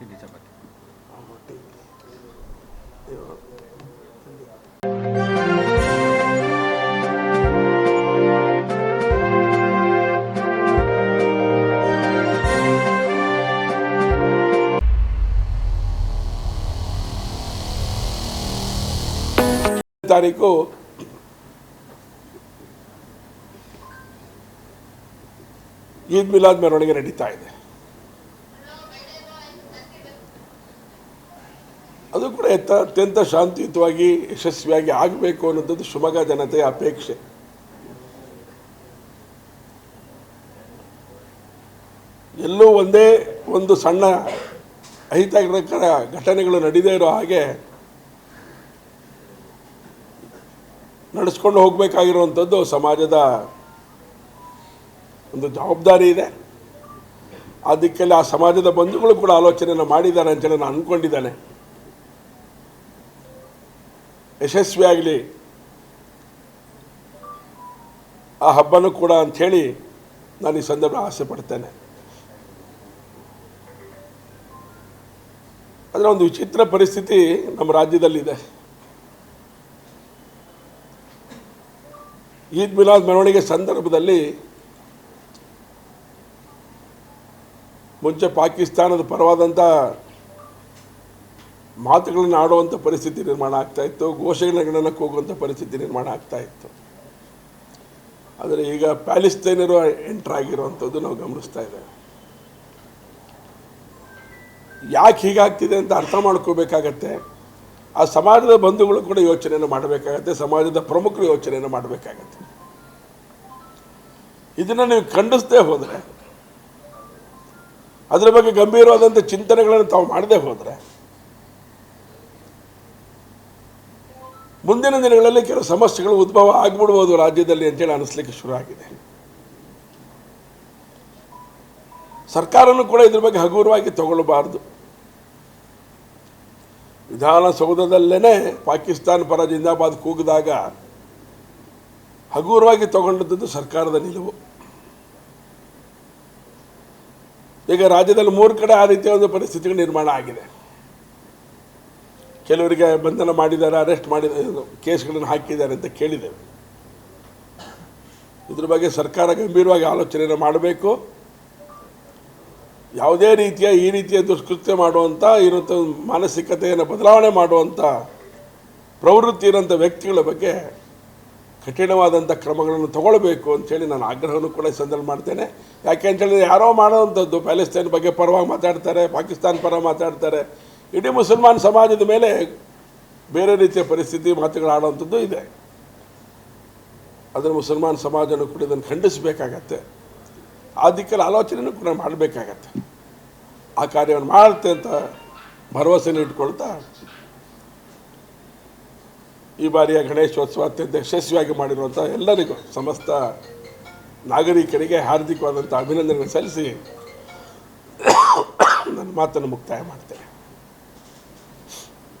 ತಿಂಡಿ ಚಪಾತಿ ಮೊಟ್ಟೆ ಇವು ತಾರೀಕು ಈದ್ ಮಿಲಾದ್ ಮೆರವಣಿಗೆ ನಡೀತಾ ಇದೆ ಅದು ಕೂಡ ಎತ್ತ ಅತ್ಯಂತ ಶಾಂತಿಯುತವಾಗಿ, ಯಶಸ್ವಿಯಾಗಿ ಆಗಬೇಕು ಅನ್ನೋಂಥದ್ದು ಶಿವಮೊಗ್ಗ ಜನತೆಯ ಅಪೇಕ್ಷೆ. ಎಲ್ಲೂ ಒಂದೇ ಒಂದು ಸಣ್ಣ ಅಹಿತಕರ ಘಟನೆಗಳು ನಡೀದೇ ಇರೋ ಹಾಗೆ ನಡೆಸ್ಕೊಂಡು ಹೋಗಬೇಕಾಗಿರುವಂಥದ್ದು ಸಮಾಜದ ಒಂದು ಜವಾಬ್ದಾರಿ ಇದೆ. ಆ ದಿಕ್ಕಲ್ಲಿ ಆ ಸಮಾಜದ ಬಂಧುಗಳು ಕೂಡ ಆಲೋಚನೆಯನ್ನು ಮಾಡಿದ್ದಾರೆ ಅಂತೇಳಿ ನಾನು ಅಂದ್ಕೊಂಡಿದ್ದಾನೆ ಯಶಸ್ವಿಯಾಗಲಿ. ಆ ಹಬ್ಬನೂ ಕೂಡ ಅಂಥೇಳಿ ನಾನು ಈ ಸಂದರ್ಭ ಆಸೆ ಪಡ್ತೇನೆ. ಅದರ ಒಂದು ವಿಚಿತ್ರ ಪರಿಸ್ಥಿತಿ ನಮ್ಮ ರಾಜ್ಯದಲ್ಲಿದೆ. ಈದ್ ಮಿಲಾದ್ ಮೆರವಣಿಗೆ ಸಂದರ್ಭದಲ್ಲಿ ಮುಂಚೆ ಪಾಕಿಸ್ತಾನದ ಪರವಾದಂಥ ಮಾತುಗಳನ್ನು ಆಡುವಂಥ ಪರಿಸ್ಥಿತಿ ನಿರ್ಮಾಣ ಆಗ್ತಾ ಇತ್ತು ಘೋಷಣೆಗಳನ್ನು ಕೂಗುವಂಥ ಪರಿಸ್ಥಿತಿ ನಿರ್ಮಾಣ ಆಗ್ತಾ ಇತ್ತು. ಆದರೆ ಈಗ ಪ್ಯಾಲಿಸ್ತೈನರು ಎಂಟರ್ ಆಗಿರುವಂಥದ್ದು ನಾವು ಗಮನಿಸ್ತಾ ಇದ್ದೇವೆ. ಯಾಕೆ ಹೀಗಾಗ್ತಿದೆ ಅಂತ ಅರ್ಥ ಮಾಡ್ಕೋಬೇಕಾಗತ್ತೆ. ಆ ಸಮಾಜದ ಬಂಧುಗಳು ಕೂಡ ಯೋಚನೆಯನ್ನು ಮಾಡಬೇಕಾಗತ್ತೆ, ಸಮಾಜದ ಪ್ರಮುಖರು ಯೋಚನೆಯನ್ನು ಮಾಡಬೇಕಾಗತ್ತೆ. ಇದನ್ನು ನೀವು ಖಂಡಿಸದೇ ಹೋದರೆ, ಅದರ ಬಗ್ಗೆ ಗಂಭೀರವಾದಂಥ ಚಿಂತನೆಗಳನ್ನು ತಾವು ಮಾಡದೆ ಹೋದರೆ ಮುಂದಿನ ದಿನಗಳಲ್ಲಿ ಕೆಲವು ಸಮಸ್ಯೆಗಳು ಉದ್ಭವ ಆಗ್ಬಿಡ್ಬೋದು ರಾಜ್ಯದಲ್ಲಿ ಅಂತೇಳಿ ಅನಿಸ್ಲಿಕ್ಕೆ ಶುರು ಆಗಿದೆ. ಸರ್ಕಾರನೂ ಕೂಡ ಇದ್ರ ಬಗ್ಗೆ ಹಗುರವಾಗಿ ತಗೊಳ್ಳಬಾರ್ದು ವಿಧಾನಸೌಧದಲ್ಲೇ ಪಾಕಿಸ್ತಾನ ಪರ ಜಿಂದಾಬಾದ್ ಕೂಗಿದಾಗ ಹಗುರವಾಗಿ ತಗೊಂಡದ್ದು ಸರ್ಕಾರದ ನಿಲುವು. ಈಗ ರಾಜ್ಯದಲ್ಲಿ ಮೂರು ಕಡೆ ಆ ರೀತಿಯ ಒಂದು ಪರಿಸ್ಥಿತಿಗಳು ನಿರ್ಮಾಣ ಆಗಿದೆ. ಕೆಲವರಿಗೆ ಬಂಧನ ಮಾಡಿದ್ದಾರೆ ಅರೆಸ್ಟ್ ಮಾಡಿದ, ಕೇಸ್ಗಳನ್ನು ಹಾಕಿದ್ದಾರೆ ಅಂತ ಕೇಳಿದ್ದೇವೆ. ಇದ್ರ ಬಗ್ಗೆ ಸರ್ಕಾರ ಗಂಭೀರವಾಗಿ ಆಲೋಚನೆಯನ್ನು ಮಾಡಬೇಕು. ಯಾವುದೇ ರೀತಿಯ ಈ ರೀತಿಯ ದುಷ್ಕೃತ್ಯ ಮಾಡುವಂಥ ಇರುವಂಥ ಮಾನಸಿಕತೆಯನ್ನು ಬದಲಾವಣೆ ಮಾಡುವಂಥ ಪ್ರವೃತ್ತಿ ಇರೋಂಥ ವ್ಯಕ್ತಿಗಳ ಬಗ್ಗೆ ಕಠಿಣವಾದಂಥ ಕ್ರಮಗಳನ್ನು ತಗೊಳ್ಬೇಕು ಅಂತೇಳಿ ನಾನು ಆಗ್ರಹವನ್ನು ಕೂಡ ಸಂದರ್ಭ ಮಾಡ್ತೇನೆ. ಯಾಕೆ ಅಂತೇಳಿದ್ರೆ ಯಾರೋ ಮಾಡೋವಂಥದ್ದು, ಪ್ಯಾಲೆಸ್ತೈನ್ ಬಗ್ಗೆ ಪರವಾಗಿ ಮಾತಾಡ್ತಾರೆ, ಪಾಕಿಸ್ತಾನ ಪರ ಮಾತಾಡ್ತಾರೆ ಇಡೀ ಮುಸಲ್ಮಾನ್ ಸಮಾಜದ ಮೇಲೆ ಬೇರೆ ರೀತಿಯ ಪರಿಸ್ಥಿತಿ ಮಾತುಗಳಾಡುವಂಥದ್ದು ಇದೆ. ಅದನ್ನು ಮುಸಲ್ಮಾನ್ ಸಮಾಜನೂ ಕೂಡ ಇದನ್ನು ಖಂಡಿಸಬೇಕಾಗತ್ತೆ. ಆ ದಿಕ್ಕಲ್ಲಿ ಆಲೋಚನೆಯೂ ಕೂಡ ಮಾಡಬೇಕಾಗತ್ತೆ. ಆ ಕಾರ್ಯವನ್ನು ಮಾಡುತ್ತೆ ಅಂತ ಭರವಸೆಯನ್ನು ಇಟ್ಕೊಳ್ತಾ ಈ ಬಾರಿಯ ಗಣೇಶೋತ್ಸವ ಅತ್ಯಂತ ಯಶಸ್ವಿಯಾಗಿ ಮಾಡಿರುವಂಥ ಎಲ್ಲರಿಗೂ ಸಮಸ್ತ ನಾಗರಿಕರಿಗೆ ಹಾರ್ದಿಕವಾದಂಥ ಅಭಿನಂದನೆಗಳನ್ನು ಸಲ್ಲಿಸಿ ನನ್ನ ಮಾತನ್ನು ಮುಕ್ತಾಯ ಮಾಡ್ತೇನೆ.